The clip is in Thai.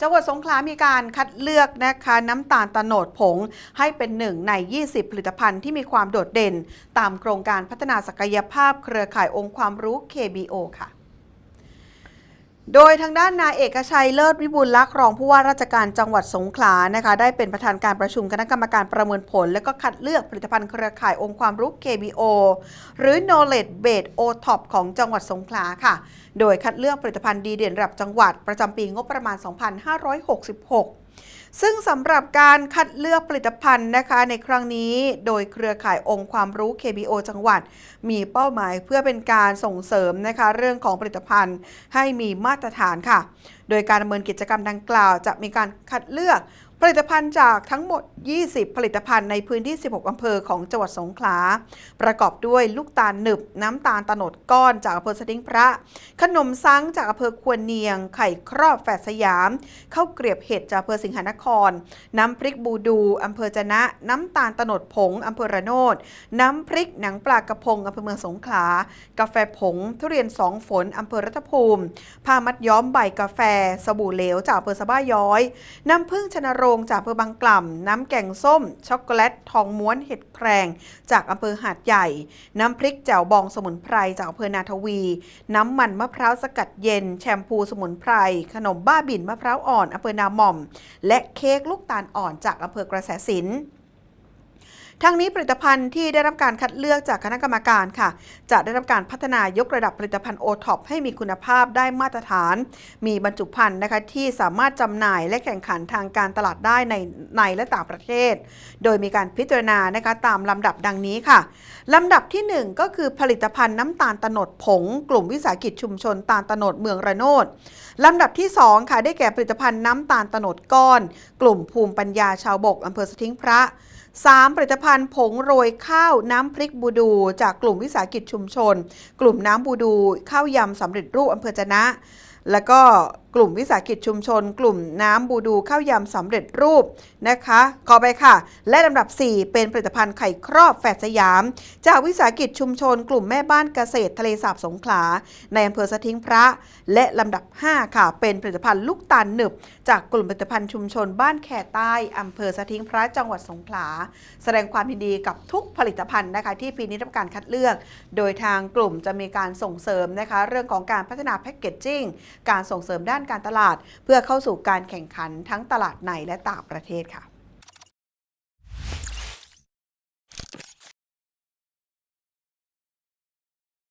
จังหวัดสงขลามีการคัดเลือกนะคะน้ำตาลตะโนดผง ให้เป็นหนึ่งใน 20 ผลิตภัณฑ์ที่มีความโดดเด่น ตามโครงการพัฒนาศักยภาพเครือข่ายองค์ความรู้ KBO ค่ะ โดยทางด้านนายเอกชัยเลิศวิบูลลักษ์รองผู้ว่าราชการจังหวัดสงขลานะคะ ได้เป็นประธานการประชุมคณะกรรมการประเมินผล และก็คัดเลือกผลิตภัณฑ์เครือข่ายองค์ความรู้ KBO หรือ Knowledge Base OTOP ของจังหวัดสงขลาค่ะ โดยคัดเลือกผลิตภัณฑ์ดีเด่นระดับจังหวัดประจำปีงบประมาณ 2566 ซึ่งสำหรับการคัดเลือกผลิตภัณฑ์นะคะในครั้งนี้โดยเครือข่ายองค์ความรู้ KBO จังหวัด มีเป้าหมายเพื่อเป็นการส่งเสริมนะคะเรื่องของผลิตภัณฑ์ให้มีมาตรฐานค่ะ โดยการดำเนินกิจกรรมดังกล่าว จะมีการคัดเลือก ผลิตภัณฑ์จากทั้งหมด 20 ผลิตภัณฑ์ในพื้นที่ 16 อำเภอของจังหวัดสงขลา ประกอบด้วยลูกตาลหนึบ น้ำตาลตะนดก้อนจากอำเภอสติงพระ ขนมซังจากอำเภอควรเนียง ไข่ครอบแฝดสยาม ข้าวเกรียบเห็ดจากอำเภอสิงหนคร น้ำพริกบูดูอำเภอจะนะ น้ำตาลตะนดผงอำเภอระโนด น้ำพริกหนังปลากระพงอำเภอเมืองสงขลา กาแฟผง ทุเรียนสองฝนอำเภอรัตภูมิ ผ้ามัดย้อมใบกาแฟ สบู่เหลวจากอำเภอสะบ้าย้อย น้ำผึ้งชนโรงจากอำเภอบางกล่ำน้ำแกงส้ม ช็อกโกแลตทองม้วนเห็ดแครง จากอำเภอหาดใหญ่ น้ำพริกแจ่วบองสมุนไพรจากอำเภอนาทวี น้ำมันมะพร้าวสกัดเย็น แชมพูสมุนไพร ขนมบ้าบินมะพร้าวอ่อนอำเภอนาหม่อม และเค้กลูกตาลอ่อนจากอำเภอกระแสสิน ทั้งนี้ผลิตภัณฑ์ที่ได้รับการคัดเลือกจากคณะกรรมการค่ะ จะได้รับการพัฒนายกระดับผลิตภัณฑ์โอท็อปให้มีคุณภาพได้มาตรฐาน มีบรรจุภัณฑ์นะคะที่สามารถจำหน่ายและแข่งขันทางการตลาดได้ในในและต่างประเทศ โดยมีการพิจารณานะคะตามลำดับดังนี้ค่ะลำดับที่ 1 ก็คือผลิตภัณฑ์น้ำตาลตะนดผง กลุ่มวิสาหกิจชุมชนตาลตะนดเมืองระโนดลำดับที่ 2 ค่ะได้แก่ผลิตภัณฑ์น้ำตาลตะนดก้อน กลุ่มภูมิปัญญาชาวบกอำเภอสทิงพระ 3. ผลิตภัณฑ์ผงโรยข้าวน้ำพริกบูดู จากกลุ่มวิสาหกิจชุมชน กลุ่มน้ำบูดู ข้าวยำสำเร็จรูปอำเภอจะนะ แล้วก็ กลุ่มวิสาหกิจชุมชน กลุ่มน้ำบูดูข้าวยำสำเร็จรูปนะคะขอไปค่ะ และลำดับ 4 เป็นผลิตภัณฑ์ไข่ครอบแฝดสยาม จากวิสาหกิจชุมชน กลุ่มแม่บ้านเกษตรทะเลสาบสงขลา ในอำเภอสะทิงพระ และลำดับ 5 ค่ะ เป็นผลิตภัณฑ์ลูกตาลหนึบ จากกลุ่มผลิตภัณฑ์ชุมชนบ้านแคใต้อำเภอสะทิงพระจังหวัดสงขลา แสดงความยินดีกับทุกผลิตภัณฑ์นะคะ ที่ปีนี้รับการคัดเลือก โดยทางกลุ่มจะมีการส่งเสริมนะคะ เรื่องของการพัฒนาแพ็กเกจจิ้งการส่งเสริมด้านการตลาด เพื่อเข้าสู่การแข่งขันทั้งตลาดในและต่างประเทศค่ะ